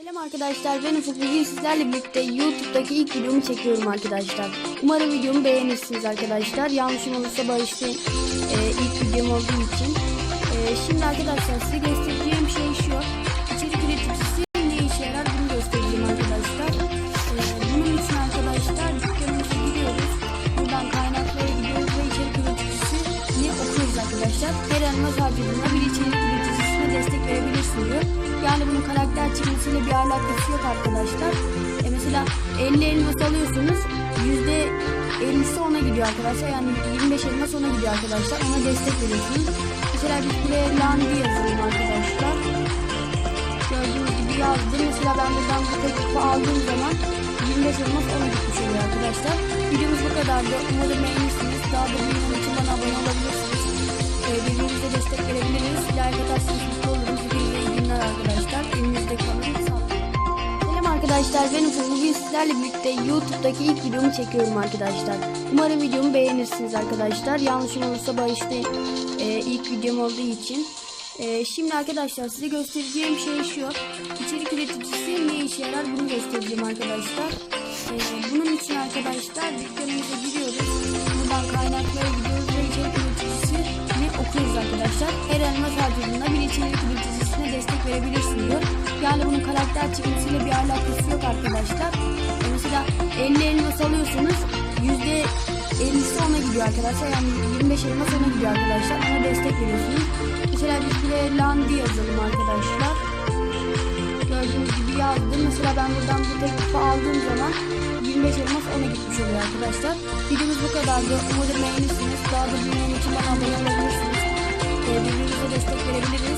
Selam arkadaşlar ben Ufuk bugün sizlerle birlikte YouTube'daki ilk videomu çekiyorum arkadaşlar. Umarım videomu beğenirsiniz arkadaşlar. Yanlışım olursa bağışlayın ee, ilk videom olduğu için. Ee, şimdi arkadaşlar size göstereceğim şey şu. İçerik üreticisi ne işe yarar bunu göstereceğim arkadaşlar. Ee, bunun için arkadaşlar dükkanımıza giriyoruz. Buradan kaynaklara gidiyoruz ve içerik üreticisi ne okuyoruz arkadaşlar. Her elmas harcadığında bir içerik çıkmasıyla bir alakası yok arkadaşlar. E mesela 50 elmas alıyorsunuz. Yüzde 50'si ona gidiyor arkadaşlar. Yani 25 elmas ona gidiyor arkadaşlar. Ona destek veriyorsunuz. Mesela biz buraya landi yazalım arkadaşlar. Gördüğünüz gibi yazdım. Mesela ben buradan bu teklifi aldığım zaman 25 elmas ona gitmiş oluyor arkadaşlar. Videomuz bu kadardı. Umarım beğenirsiniz. Daha da büyümem için bana abone olabilirsiniz. Arkadaşlar ben Ufuk. Bugün sizlerle birlikte YouTube'daki ilk videomu çekiyorum arkadaşlar. Umarım videomu beğenirsiniz arkadaşlar. Yanlışım olursa bağışlayın ee, ilk videom olduğu için. Ee, şimdi arkadaşlar size göstereceğim şey şu. İçerik üreticisi ne işe yarar bunu göstereceğim arkadaşlar. Ee, bunun için arkadaşlar dükkanımıza giriyoruz. Buradan kaynaklara gidiyoruz ve içerik üreticisi ne okuyoruz arkadaşlar. Her elmas harcadığında bir içerik üreticisine destek verebilirsin diyor. Yani bunun karakter çıkmasıyla bir alakası yok arkadaşlar. Mesela 50 elmas alıyorsanız yüzde 50'si ona gidiyor arkadaşlar. Yani 25 elmas ona gidiyor arkadaşlar. Ona destek veriyorsunuz. Mesela biz buraya landi yazalım arkadaşlar. Gördüğünüz gibi yazdım. Mesela ben buradan bu teklifi aldığım zaman 25 elmas ona gitmiş oluyor arkadaşlar. Videomuz bu kadardı. Umarım beğenirsiniz. Daha da büyümem için bana abone olabilirsiniz. Ee, birbirimize destek verebiliriz.